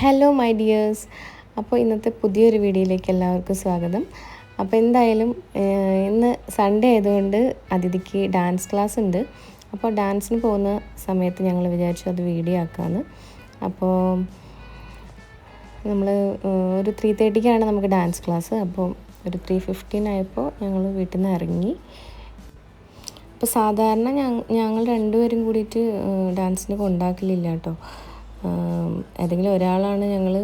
Hello my dears അപ്പോൾ ഇന്നത്തെ പുതിയൊരു വീഡിയോയിലേക്ക് എല്ലാവർക്കും സ്വാഗതം. അപ്പോൾ എന്തായാലും ഇന്ന് സൺഡേ ആയതുകൊണ്ട് അതിഥിക്ക് ഡാൻസ് ക്ലാസ് ഉണ്ട്. അപ്പോൾ ഡാൻസിന് പോകുന്ന സമയത്ത് ഞങ്ങൾ വിചാരിച്ചു അത് വീഡിയോ ആക്കാമെന്ന് അപ്പോൾ നമ്മൾ ഒരു ത്രീ തേർട്ടിക്കാണ് നമുക്ക് ഡാൻസ് ക്ലാസ് അപ്പോൾ ഒരു ത്രീ ഫിഫ്റ്റീൻ ആയപ്പോൾ ഞങ്ങൾ വീട്ടിൽ നിന്ന് ഇറങ്ങി. അപ്പോൾ സാധാരണ ഞങ്ങൾ രണ്ടുപേരും കൂടിയിട്ട് ഡാൻസിന് കൊണ്ടാക്കലില്ല കേട്ടോ. ഏതെങ്കിലും ഒരാളാണ് ഞങ്ങൾ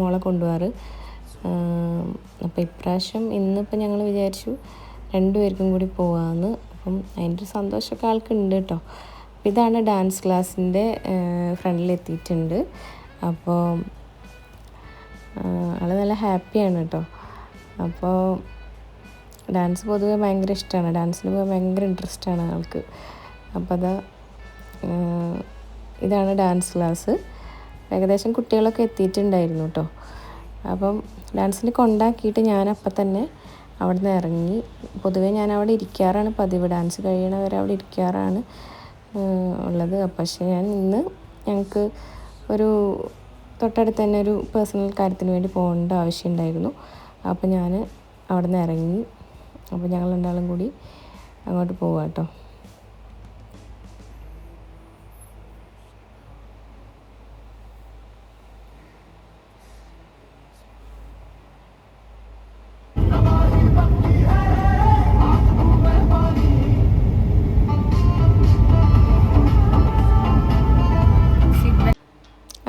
മോളെ കൊണ്ടുപോകാറ്. അപ്പോൾ ഇപ്രാവശ്യം ഇന്നിപ്പോൾ ഞങ്ങൾ വിചാരിച്ചു രണ്ടുപേർക്കും കൂടി പോകാമെന്ന് അപ്പം അതിന്റെ ഒരു സന്തോഷമൊക്കെ ആൾക്കുണ്ട് കേട്ടോ. ഇതാണ് ഡാൻസ് ക്ലാസ്സിന്റെ ഫ്രണ്ടിലെത്തിയിട്ടുണ്ട്. അപ്പോൾ ആൾ നല്ല ഹാപ്പിയാണ് കേട്ടോ. അപ്പോൾ ഡാൻസ് പൊതുവെ ഭയങ്കര ഇഷ്ടമാണ് ഡാൻസിന് പോകാൻ ഭയങ്കര ഇൻട്രസ്റ്റ് ആണ് ആൾക്ക്. അപ്പോൾ അതാ ഇതാണ് ഡാൻസ് ക്ലാസ് ഏകദേശം കുട്ടികളൊക്കെ എത്തിയിട്ടുണ്ടായിരുന്നു കേട്ടോ അപ്പം ഡാൻസിന് കൊണ്ടാക്കിയിട്ട് ഞാൻ തന്നെ അവിടെ നിന്ന് ഇറങ്ങി. പൊതുവെ ഞാൻ അവിടെ ഇരിക്കാറാണ് പതിവ്. ഡാൻസ് കഴിയണവരെ അവിടെ ഇരിക്കാറാണ് ഉള്ളത്. പക്ഷേ ഞാൻ ഇന്ന് ഞങ്ങൾക്ക് ഒരു തൊട്ടടുത്ത് തന്നെ ഒരു പേഴ്സണൽ കാര്യത്തിന് വേണ്ടി പോകേണ്ട ആവശ്യമുണ്ടായിരുന്നു അപ്പോൾ ഞാൻ അവിടെ നിന്ന് ഇറങ്ങി. അപ്പോൾ ഞങ്ങൾ രണ്ടാളും കൂടി അങ്ങോട്ട് പോവാം കേട്ടോ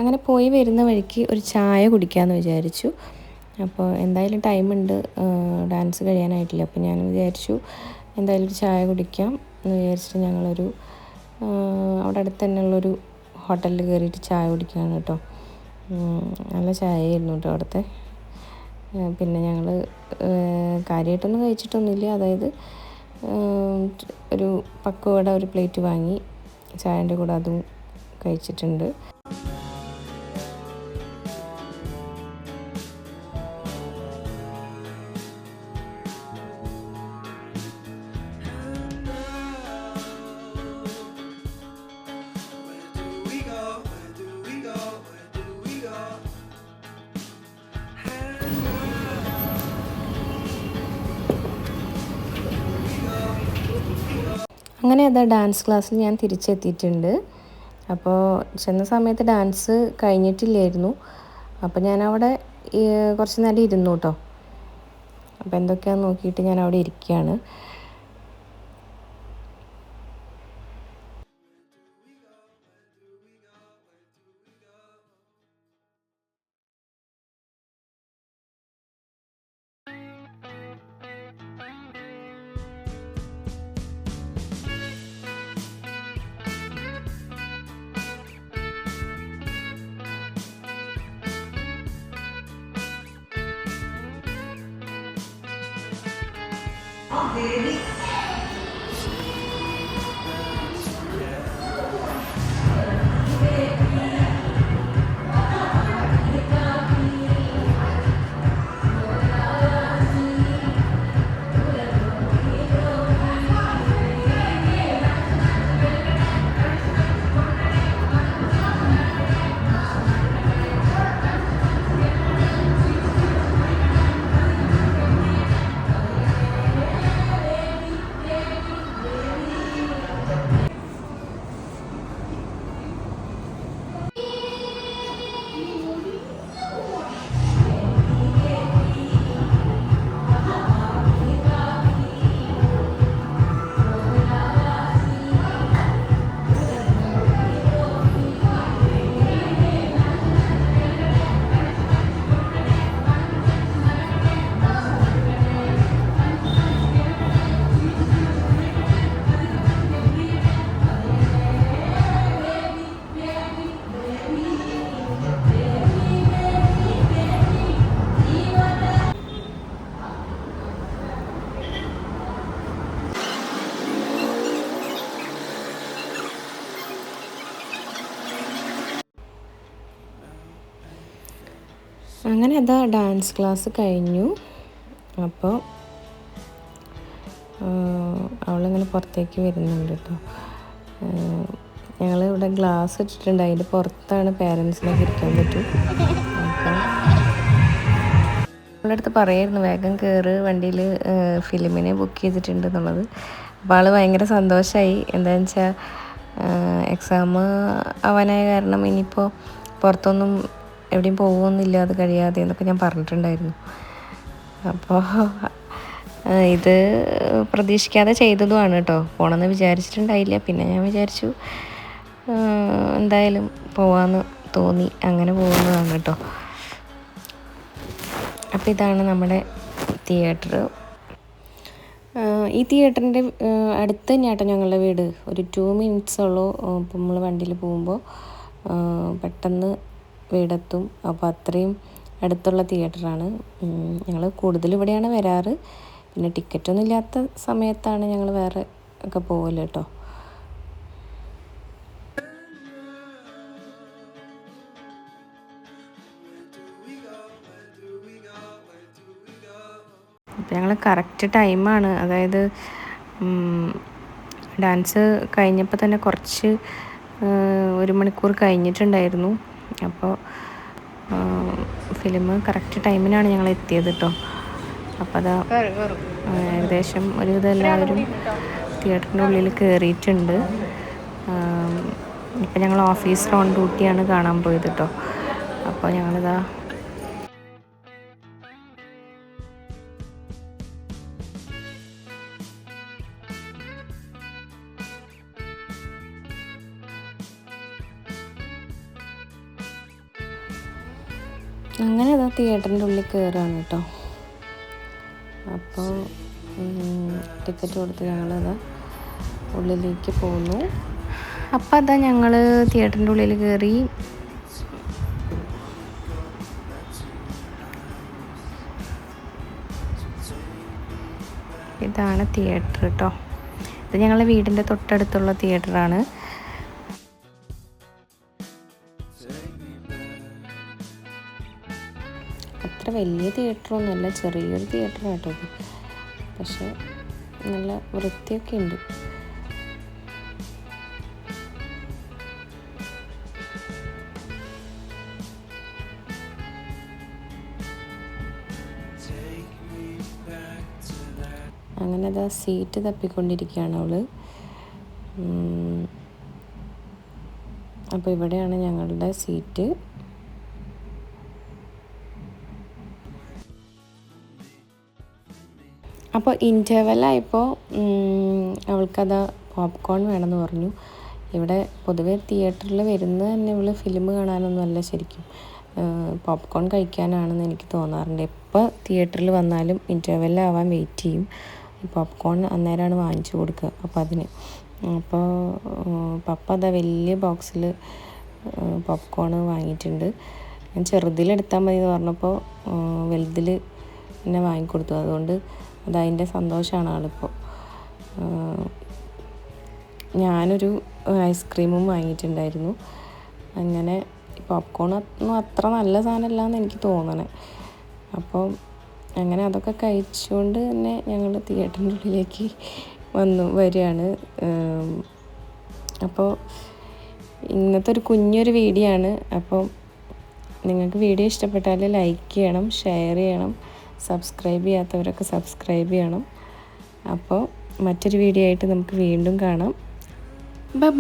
അങ്ങനെ പോയി വരുന്ന വഴിക്ക് ഒരു ചായ കുടിക്കാമെന്ന് വിചാരിച്ചു. അപ്പോൾ എന്തായാലും ടൈമുണ്ട് ഡാൻസ് കഴിയാനായിട്ടില്ല. അപ്പോൾ ഞാൻ വിചാരിച്ചു എന്തായാലും ഒരു ചായ കുടിക്കാം എന്ന് വിചാരിച്ചിട്ട് ഞങ്ങളൊരു അവിടെ അടുത്ത് തന്നെയുള്ളൊരു ഹോട്ടലിൽ കയറിയിട്ട് ചായ കുടിക്കുകയാണ് കേട്ടോ. നല്ല ചായയായിരുന്നു കേട്ടോ അവിടുത്തെ. പിന്നെ ഞങ്ങൾ കാര്യമായിട്ടൊന്നും കഴിച്ചിട്ടൊന്നുമില്ല. അതായത് ഒരു പക്കുവട ഒരു പ്ലേറ്റ് വാങ്ങി ചായന്റെ കൂടെ അതും കഴിച്ചിട്ടുണ്ട്. അങ്ങനെ അതാ ഡാൻസ് ക്ലാസ്സിൽ ഞാൻ തിരിച്ചെത്തിയിട്ടുണ്ട്. അപ്പോൾ ചെന്ന സമയത്ത് ഡാൻസ് കഴിഞ്ഞിട്ടില്ലായിരുന്നു. അപ്പോൾ ഞാനവിടെ കുറച്ച് നേരം ഇരുന്നു കേട്ടോ. അപ്പോൾ എന്തൊക്കെയാണെന്ന് നോക്കിയിട്ട് ഞാൻ അവിടെ ഇരിക്കുകയാണ്. dele. അങ്ങനെ അതാ ഡാൻസ് ക്ലാസ് കഴിഞ്ഞു. അപ്പോൾ അവളിങ്ങനെ പുറത്തേക്ക് വരുന്നുണ്ട് കേട്ടോ. ഞങ്ങൾ ഇവിടെ ഗ്ലാസ് ഇട്ടിട്ടുണ്ട്. അതിന്റെ പുറത്താണ് പേരൻസിനൊക്കെ ഇരിക്കാൻ പറ്റും. അപ്പം അവളുടെ അടുത്ത് പറയായിരുന്നു വേഗം കയറ് വണ്ടിയിൽ ഫിലിമിനെ ബുക്ക് ചെയ്തിട്ടുണ്ട് എന്നുള്ളത്. അപ്പോൾ ആൾ ഭയങ്കര സന്തോഷമായി എന്താണെന്ന് വെച്ചാൽ എക്സാം ആവാനായ കാരണം ഇനിയിപ്പോൾ പുറത്തൊന്നും എവിടെയും പോകുമെന്നില്ല അത് കഴിയാതെ എന്നൊക്കെ ഞാൻ പറഞ്ഞിട്ടുണ്ടായിരുന്നു. അപ്പോൾ ഇത് പ്രതീക്ഷിക്കാതെ ചെയ്തതുമാണ് കേട്ടോ. പോകണമെന്ന് വിചാരിച്ചിട്ടുണ്ടായില്ല. പിന്നെ ഞാൻ വിചാരിച്ചു എന്തായാലും പോവാന്ന് തോന്നി അങ്ങനെ പോകുന്നതാണ് കേട്ടോ. അപ്പോൾ ഇതാണ് നമ്മുടെ തിയേറ്റർ ഈ തിയേറ്ററിന്റെ അടുത്ത് തന്നെയാട്ടോ ഞങ്ങളുടെ വീട്. ഒരു ടു മിനിറ്റ്സ് ഉള്ളൂ നമ്മൾ വണ്ടിയിൽ പോകുമ്പോൾ പെട്ടെന്ന് വീടെത്തും. അപ്പോൾ അത്രയും അടുത്തുള്ള തിയേറ്ററാണ്. ഞങ്ങൾ കൂടുതൽ ഇവിടെയാണ് വരാറ്. പിന്നെ ടിക്കറ്റൊന്നും ഇല്ലാത്ത സമയത്താണ് ഞങ്ങൾ വേറെ ഒക്കെ പോകൽ കേട്ടോ. അപ്പം ഞങ്ങൾ കറക്റ്റ് ടൈമാണ്. അതായത് ഡാൻസ് കഴിഞ്ഞപ്പോൾ തന്നെ കുറച്ച് ഒരു മണിക്കൂർ കഴിഞ്ഞിട്ടുണ്ടായിരുന്നു. അപ്പോൾ ഫിലിം കറക്റ്റ് ടൈമിനാണ് ഞങ്ങൾ എത്തിയത് കേട്ടോ. അപ്പോൾ അതാ ഏകദേശം ഒരുവിധം എല്ലാവരും തിയേറ്ററിന്റെ ഉള്ളിൽ കയറിയിട്ടുണ്ട്. ഇപ്പം ഞങ്ങൾ ഓഫീസ് ഓൺ ഡ്യൂട്ടിയാണ് കാണാൻ പോയത് കേട്ടോ. അപ്പോൾ ഞങ്ങളിതാ അങ്ങനെ അതാ തിയേറ്ററിന്റെ ഉള്ളിൽ കയറുകയാണ് കേട്ടോ. അപ്പോൾ ടിക്കറ്റ് കൊടുത്ത് ഞങ്ങളത് ഉള്ളിലേക്ക് പോന്നു. അപ്പോൾ അതാ ഞങ്ങൾ തിയേറ്ററിന്റെ ഉള്ളിൽ കയറി ഇതാണ് തിയേറ്റർ കേട്ടോ. ഇത് ഞങ്ങളുടെ വീടിന്റെ തൊട്ടടുത്തുള്ള തിയേറ്ററാണ്. അത്ര വലിയ തിയേറ്ററൊന്നുമല്ല ചെറിയൊരു തിയേറ്റർ ഇത്. പക്ഷെ നല്ല വൃത്തിയൊക്കെ ഉണ്ട്. അങ്ങനെ അതാ സീറ്റ് തപ്പിക്കൊണ്ടിരിക്കുകയാണ് അവൾ. അപ്പോൾ ഇവിടെയാണ് ഞങ്ങളുടെ സീറ്റ്. അപ്പോൾ ഇന്റർവെല്ലായപ്പോൾ അവൾക്കത് പോപ്കോൺ വേണമെന്ന് പറഞ്ഞു. ഇവിടെ പൊതുവേ തിയേറ്ററിൽ വരുന്ന തന്നെ ഇവൾ ഫിലിം കാണാനൊന്നുമല്ല ശരിക്കും. പോപ്കോൺ കഴിക്കാനാണെന്ന് എനിക്ക് തോന്നാറുണ്ട്. എപ്പോൾ തിയേറ്ററിൽ വന്നാലും ഇന്റർവെല്ലാവാൻ വെയിറ്റ് ചെയ്യും. പോപ്കോൺ അന്നേരമാണ് വാങ്ങിച്ചു കൊടുക്കുക അപ്പോൾ അതിന്. അപ്പോൾ പപ്പ അതാ വലിയ ബോക്സിൽ പോപ്കോൺ വാങ്ങിയിട്ടുണ്ട്. ഞാൻ ചെറുതിലെടുത്താൽ മതി എന്ന് പറഞ്ഞപ്പോൾ വലുതിൽ എന്നെ വാങ്ങിക്കൊടുത്തു. അതുകൊണ്ട് അതതിന്റെ സന്തോഷമാണ് ആളിപ്പോൾ. ഞാനൊരു ഐസ്ക്രീമും വാങ്ങിയിട്ടുണ്ടായിരുന്നു. അങ്ങനെ പോപ്കോൺ ഒന്നും അത്ര നല്ല സാധനമല്ല എന്ന് എനിക്ക് തോന്നണേ. അപ്പോൾ അങ്ങനെ അതൊക്കെ കഴിച്ചുകൊണ്ട് തന്നെ ഞങ്ങൾ തിയേറ്ററിന്റെ ഉള്ളിലേക്ക് വന്നു വരികയാണ്. അപ്പോൾ ഇന്നത്തെ ഒരു കുഞ്ഞൊരു വീഡിയോ ആണ്. അപ്പോൾ നിങ്ങൾക്ക് വീഡിയോ ഇഷ്ടപ്പെട്ടാൽ ലൈക്ക് ചെയ്യണം ഷെയർ ചെയ്യണം. സബ്സ്ക്രൈബ് ചെയ്യാത്തവരൊക്കെ സബ്സ്ക്രൈബ് ചെയ്യണം. അപ്പോൾ മറ്റൊരു വീഡിയോ ആയിട്ട് നമുക്ക് വീണ്ടും കാണാം. ബൈ